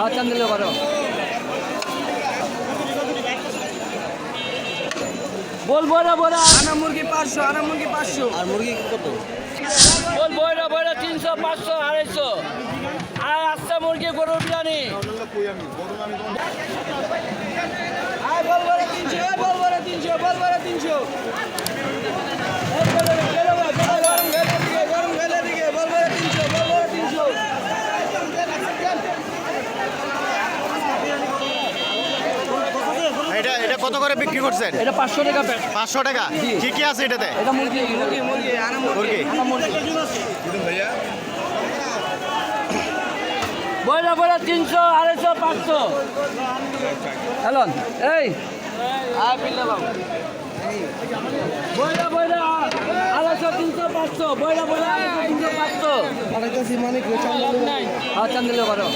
হ্যাঁ চান্দিলে করো। বল বড়া বড়া আনা মুরগি পাঁচশো আনা মুরগি পাঁচশো। আর মুরগি কত? বল বড়া বড়া তিনশো পাঁচশো আড়াইশো। আর আস্তা মুরগি গরু বিরিয়ানি। বল বলে তিনশো বল বলে তিনশো বল বলে তিনশো এই বলে, গেলে বলে, গেলে গরম গেলে দিকে, গরম গেলে দিকে, বল বলে তিনশো, বল বলে তিনশো। এটা এটা কত করে বিক্রি করছেন? এটা পাঁচশো টাকা পাঁচশো টাকা। কি কি আছে এটাতে? এটা মুরগি মুরগি, মুরগি, আনা মুরগি। মুরগি। বইরা বইরা তিনশো আড়াইশো পাঁচশো। হ্যালো এই। আর পিল্লা বাবু। বইরা বইরা আড়াইশো তিনশো পাঁচশো। বইরা আড়াইশো তিনশো পাঁচশো। হ্যাঁ চান্দিলে করো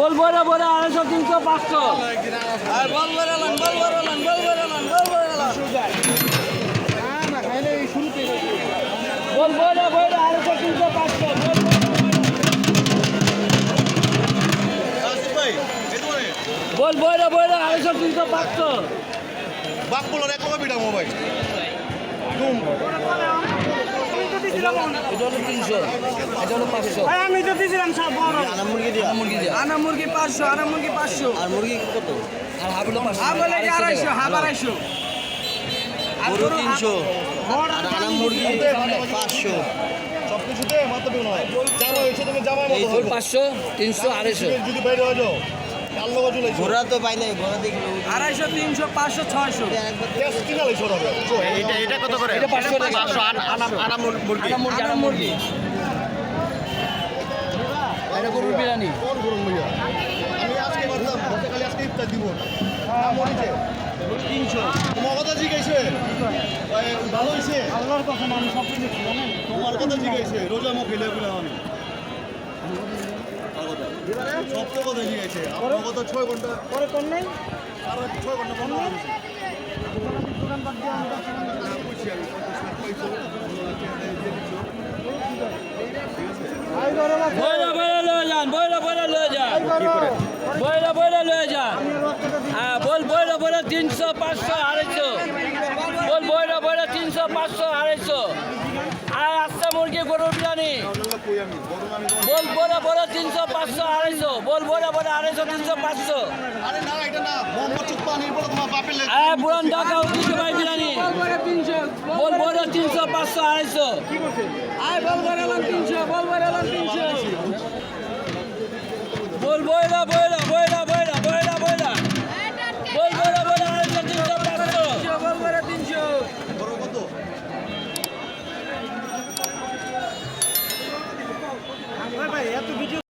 বল বইরা বইরা আড়াইশো তিনশো পাঁচশো। বল বলে লান, বল লান, বল লান, বল বলে আড়াইশো তিনশো পাঁচশো। বল বল বইরা বইরা আড়াইশো তিনশো পাঁচশো। বাকগুলোর এক বিটা মোবাইল পাঁচশো আনা মুরগি পাঁচশো আনা আড়াইশো হাফ আড়াইশো গরু তিনশো আর আনা পাঁচশো সব কিছুতে জামা তুমি জামাই পাঁচশো তিনশো আড়াইশো যদি বাইরে হয়ে যাও ঘোরা তো পাই নাই ঘোরা দেখল আড়াইশো তিনশো পাঁচশো ছয়শো। এটা এটা কত করে? এটা 500 টাকা। পাঁচশো আনা মুরগি। এটা গরুর বিরিয়ানি। আমি আজকে ভাবলাম গতকাল আজকে ইফতার দিব। না মরিছে তিনশো। তোমার কথা জিজ্ঞাসে। ভালো হয়েছে? আল্লাহর কথা আমি সব কিছু তোমার কথা জিজ্ঞাসে। রোজা মুখ ফেলে আমি। সব তো কথা যান বইরা বইরা লয়ে যান বইরা বইরা লয়ে যান হ্যাঁ বল বইরা তিনশো পাঁচশো আড়াইশো বল বইরা বইরা তিনশো পাঁচশো আড়াইশো মুরগি গরুর বিরিয়ানি বল বইরা বইরা তিনশো, পাঁচশো, আড়াইশো। বল বইরা বইরা আড়াইশো, তিনশো, পাঁচশো। হ্যাঁ পুরান ঢাকা ঐতিহ্যবাহী বিরিয়ানি বল, বলে, তিনশো, পাঁচশো, আড়াইশো।